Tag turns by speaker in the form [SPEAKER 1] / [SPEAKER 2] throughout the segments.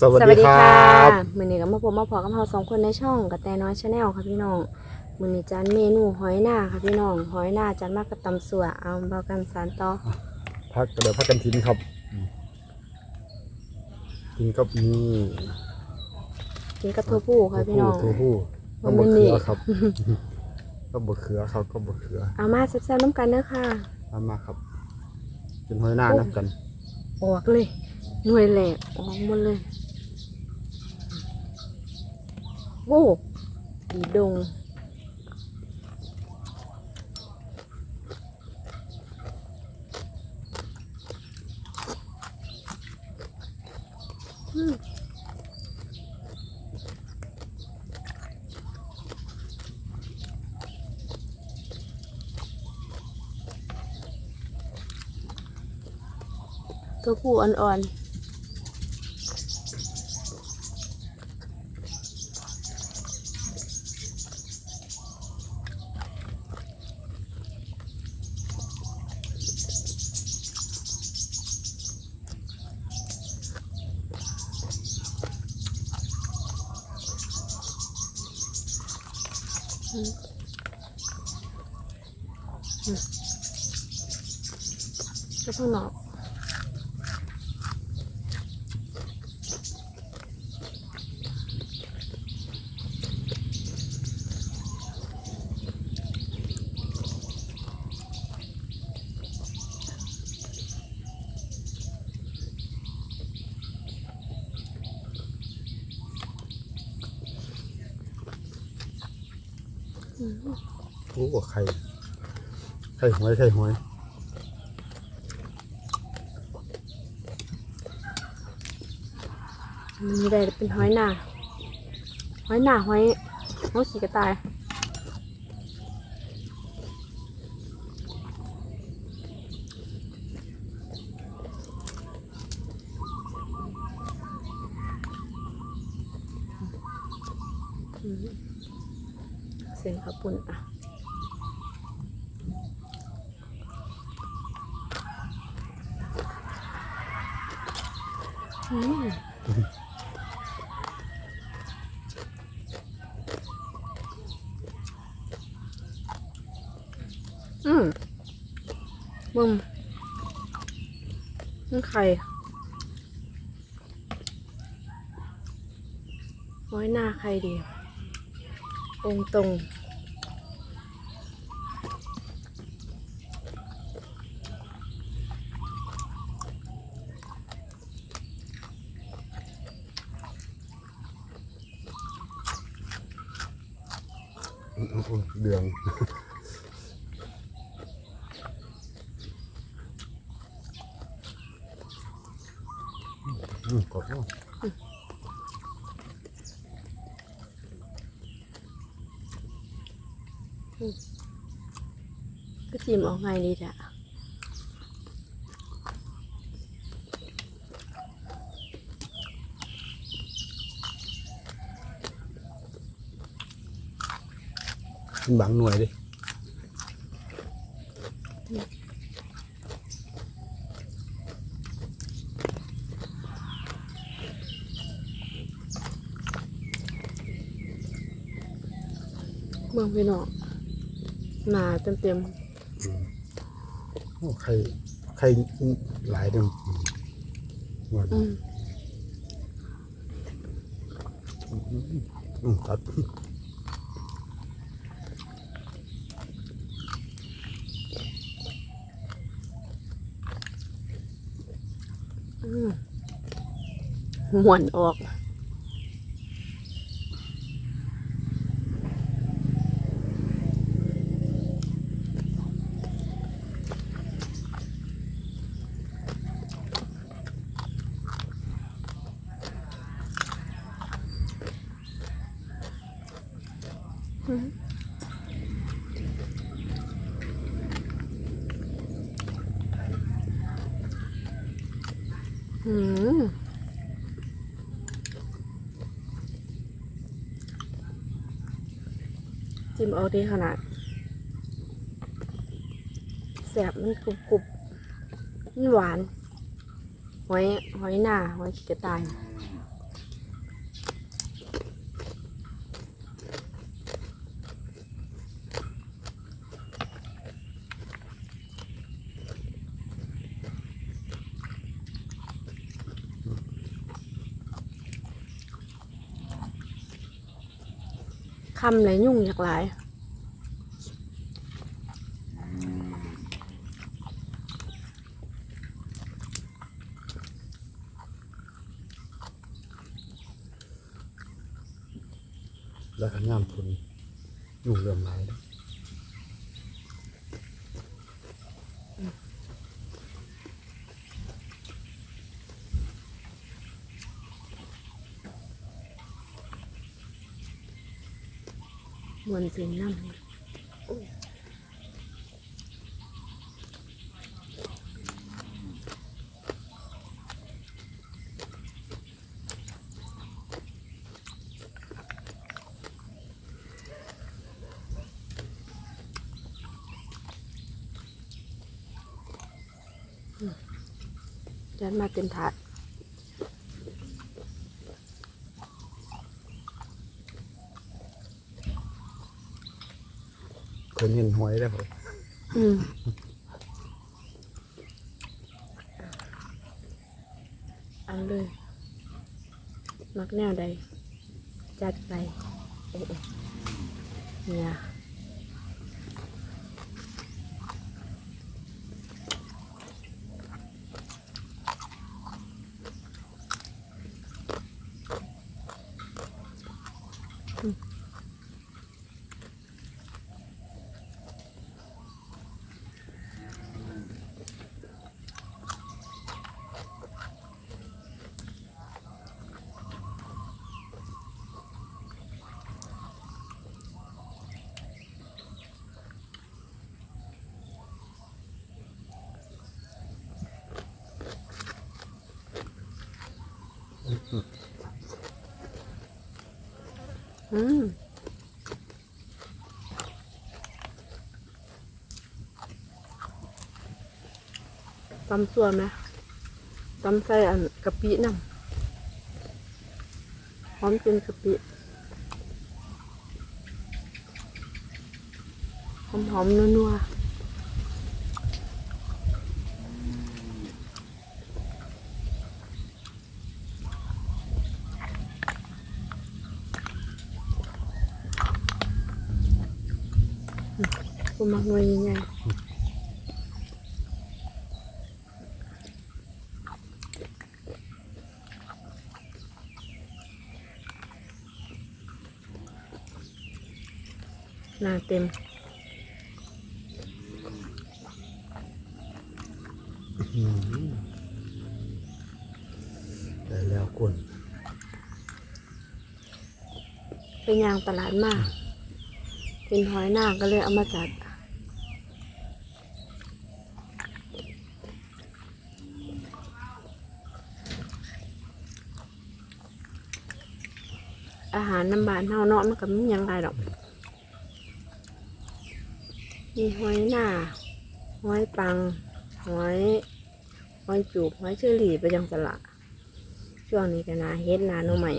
[SPEAKER 1] สวัสดีครับ
[SPEAKER 2] มือนี้ก็มาพบมาพอกับเราสองคนในช่องกับแต่น้อยชาแนลค่ะพี่น้องมือนี้จานเมนูหอยหน้าค่ะพี่น้องหอยหน้าจานมากกับตำสัวเอาเบากันสารต่อ
[SPEAKER 1] พักเดี๋ยวพักกันทิ้นครับกินกับนี่
[SPEAKER 2] กินกับตัวผู้ค่ะพี่น้อง
[SPEAKER 1] ทูผู้
[SPEAKER 2] มั
[SPEAKER 1] ก็
[SPEAKER 2] นไม่
[SPEAKER 1] บะ
[SPEAKER 2] หนี
[SPEAKER 1] เขือครับก็บะเขือครับก็บะเขือ
[SPEAKER 2] เอามาแซ่บๆน้ำกันเด้อค่ะ
[SPEAKER 1] มามาครับกินหอยหน้านับกัน
[SPEAKER 2] ออกเลยหน่วยแหลกออกหมดเลย โว้ดีดงอืมตัวผู้อ่อนๆ ก็ ข้างนอกรู้ว่า
[SPEAKER 1] ใคร ใครหวย ใครหวย
[SPEAKER 2] มันมีได้เป็นหอยหนาหอยหนาหอยหอยขี่กระต่ายเส้นข้าวปุ้นอะ อืมอืมมึงมึงไข่ไว้หน้าใครดี องตรง
[SPEAKER 1] อื้ออื้ออื้อ เดืองกด
[SPEAKER 2] ก็จิ้มออกไงดีจ้ะ
[SPEAKER 1] กิน บางหน่วยดิ
[SPEAKER 2] เมืองพี่น้องหนาเต็มเต็ม
[SPEAKER 1] โอ้ไข่ไข่หลายเดึงว่า
[SPEAKER 2] ๆอืม
[SPEAKER 1] อืมตัด
[SPEAKER 2] หวนออกอืม จิ้มเอาดีขนาดแสบมันกรุบกรุบมันหวาน หอยหอยหน้าหอยขี้กระต่าย คำเลยยุ่งอยากหลาย
[SPEAKER 1] แล้วก็ย่ามทุนอยู่เรื่องไรเด้
[SPEAKER 2] วนเสินน้ำจัดมาเต็มถาด
[SPEAKER 1] เคยเหวยได้อผม
[SPEAKER 2] อืมเอันเลยมักแนวใด จัดไปเนี่ยอืม อืมตำส่วนไหมตำใส่อันกะปิน้ำหอมกินกะปิหอมหอมๆนัวๆ กูมักหน่วยใหญ่ๆหน้าเต็ม
[SPEAKER 1] อืมได้แล้วกวน
[SPEAKER 2] ไปยางตลาดมาเป็นหอยนางก็เลยเอามาจัด อาหารน้ำบานเฮาเนาะมันก็ไมมีหยังไรดอกมีหอยหน้าหอยปังหอยหอยจูบหอยเชอรี่ไปจังสละช่วงนี้ก็นาเฮ็ดนาโนใหม่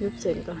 [SPEAKER 2] ยุบเสร็จก่อน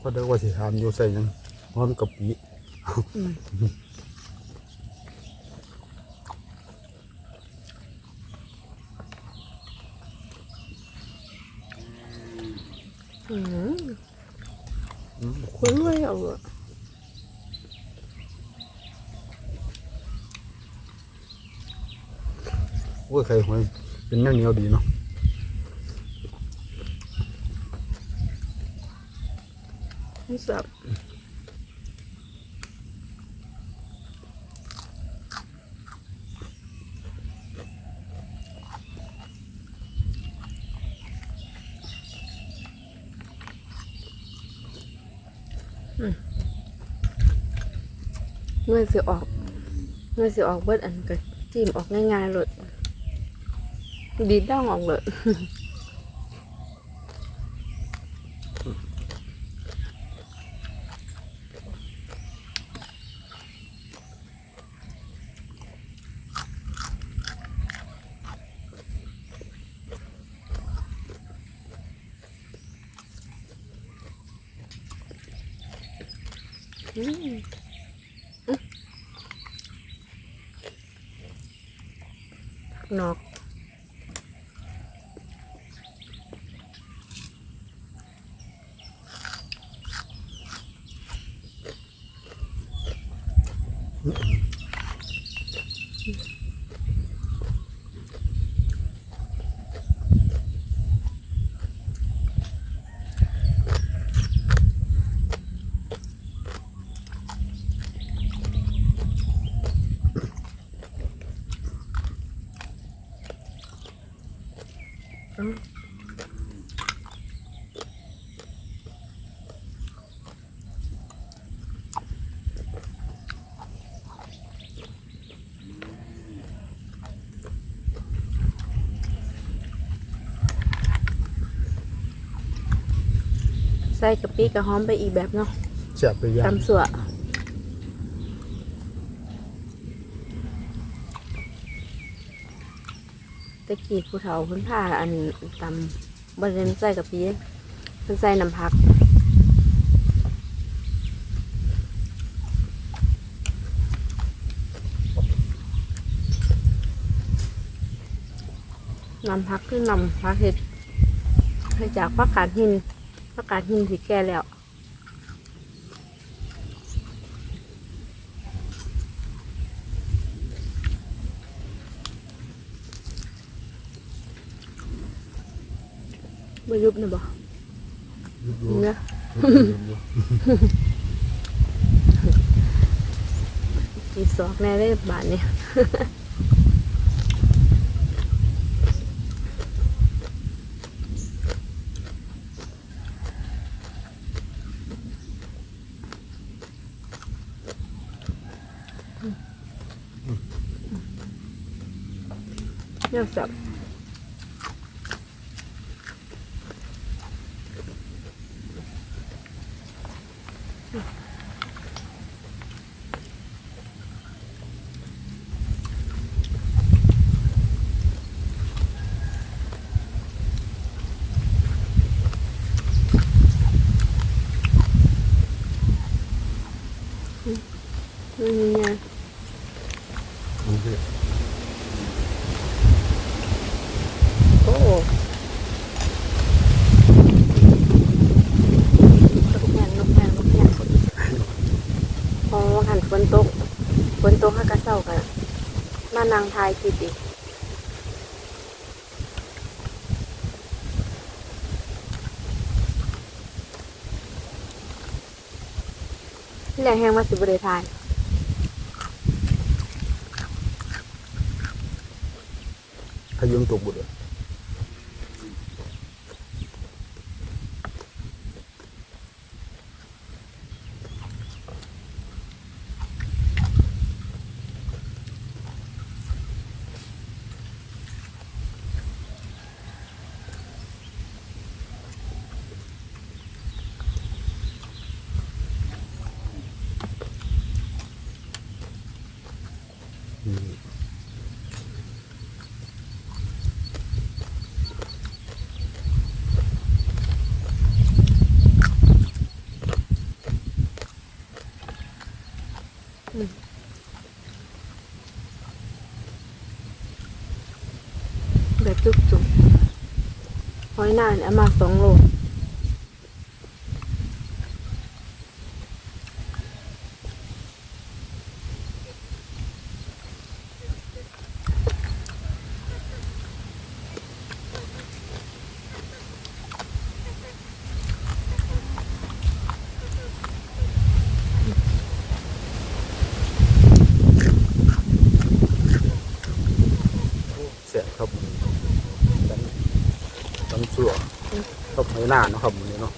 [SPEAKER 1] ก็ได้ว่าสิถามอยู่ใส่หยังหอมกะปิ
[SPEAKER 2] อืมอืม
[SPEAKER 1] อืม
[SPEAKER 2] คุยเลยเอาอะ
[SPEAKER 1] โอ้ยไข่หวย เป็นแนวเหนียวดีเนาะ
[SPEAKER 2] นี่สับอืมเมื่อสิออกเมื่อสิออกเบิดอันก็จิ้มออกง่ายๆเลย Bizden oldu. Mm. ngọt ใส่กะปิกระหอมไปอีกแบบเนาะ
[SPEAKER 1] แซ่บไปย่าง
[SPEAKER 2] ตำสัวตะกี้ผู้เฒ่าเพิ่นผ้าอันตำบริเวณใส่กะปิเพิ่นใส่น้ำผักน้ำพักคือนำพักเห็ดให้จากพักกาดหิน พักกาดหินที่แก่แล้วมายุบนะบ่
[SPEAKER 1] ยุบยุบ
[SPEAKER 2] เนื้อ
[SPEAKER 1] ยุบยุบ
[SPEAKER 2] กีสอกแน่ได้บาทเนี่ย เนื้อสับ นี่ไง
[SPEAKER 1] มันคือ
[SPEAKER 2] โอ้นกแพงนกแพงนกแพงพอว่าหันฝนตกฝนตกห้ากระเซ้ากันมานางทายคิดอีกแหล่งแห้งมาสิบริทาย
[SPEAKER 1] พยุงตกบุตร
[SPEAKER 2] แบบจุกจุกหอย นานอามาสองโล
[SPEAKER 1] แซ่บครับตำตำสั่ว ครับไม่น่าเนาะครับมันนี้เนาะ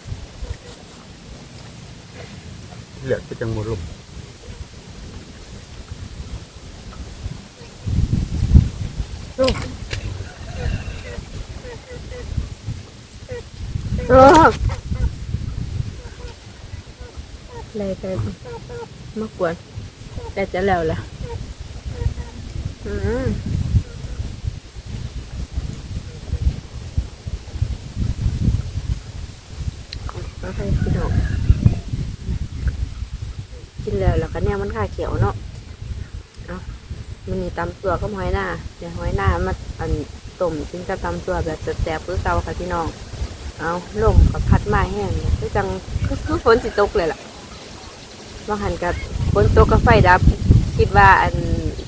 [SPEAKER 1] เหลือก็จังหมดลม
[SPEAKER 2] เออเลยไปมากวนแต่จะแล้วแหละอืมโอเคพี่น้อง นแล้วแล้วก็เนี่ยมันค่าเขียวเนาะเอามันนี่ตำตัวก็หอยหน้าเดี๋ยวหอยหน้ามาอันต้มกินกับตำตัวแบบแซ่บๆคือเก่าค่ะพี่น้อง เอาลมกับพัดมาแห้งเนี่ยคือจังคือคือฝนสิตกเลยล่ะว่าหันกับฝนตกกับไฟดับ คิดว่าอัน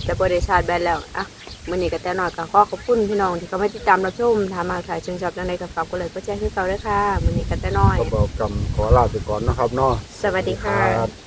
[SPEAKER 2] จะบริชาร์จแบตแล้วอะมื่อนี้ก็แต่หน่อยก็ขอขอบคุณพี่น้องที่เขามาติดตามรับชมทามาถ่ายเชิงชอบจังใดกับฝากกดไลค์กดแชร์ให้เขาด้วยค่ะมื่อนี้ก็แต่น้อย
[SPEAKER 1] ก็บอกกำขอลาไปก่อนนะครับเนาะ
[SPEAKER 2] สวัสดีค่ะ
[SPEAKER 1] รับ